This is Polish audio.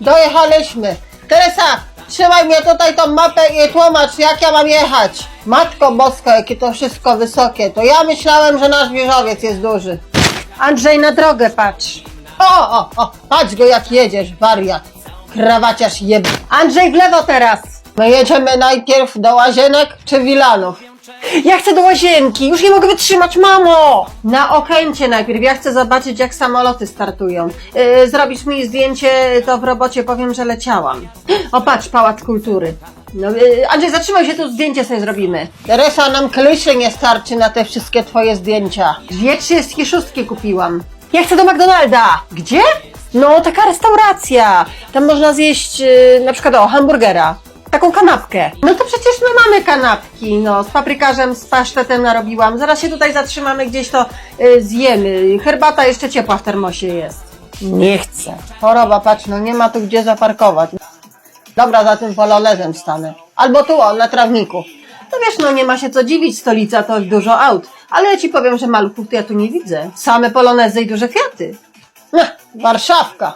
dojechaliśmy. Teresa, trzymaj mnie tutaj tą mapę i tłumacz, jak ja mam jechać. Matko Boska, jakie to wszystko wysokie. To ja myślałem, że nasz wieżowiec jest duży. Andrzej, na drogę patrz. O, o, o, patrz go jak jedziesz, wariat. Krawaciarz jeb... Andrzej, w lewo teraz. My jedziemy najpierw do łazienek czy wilanów? Ja chcę do łazienki, już nie mogę wytrzymać, mamo! Na okręcie najpierw, ja chcę zobaczyć, jak samoloty startują. Yy, zrobisz mi zdjęcie, to w robocie powiem, że leciałam. O, patrz, Pałac Kultury. No, yy, Andrzej, zatrzymaj się, tu zdjęcie sobie zrobimy. Teresa, nam kliszy nie starczy na te wszystkie twoje zdjęcia. Dwie trzydzieści szóstki kupiłam. Ja chcę do McDonalda. Gdzie? No, taka restauracja. Tam można zjeść yy, na przykład o hamburgera. Taką kanapkę. No to przecież my mamy kanapki, no, z paprykarzem, z pasztetem narobiłam. Zaraz się tutaj zatrzymamy, gdzieś to yy, zjemy. Herbata jeszcze ciepła w termosie jest. Nie chcę. Choroba, patrz, no nie ma tu gdzie zaparkować. Dobra, za tym polonezem stanę. Albo tu, o, na trawniku. No wiesz, no nie ma się co dziwić, stolica to dużo aut. Ale ja ci powiem, że maluchów to ja tu nie widzę. Same polonezy i duże kwiaty. Ech, Warszawka.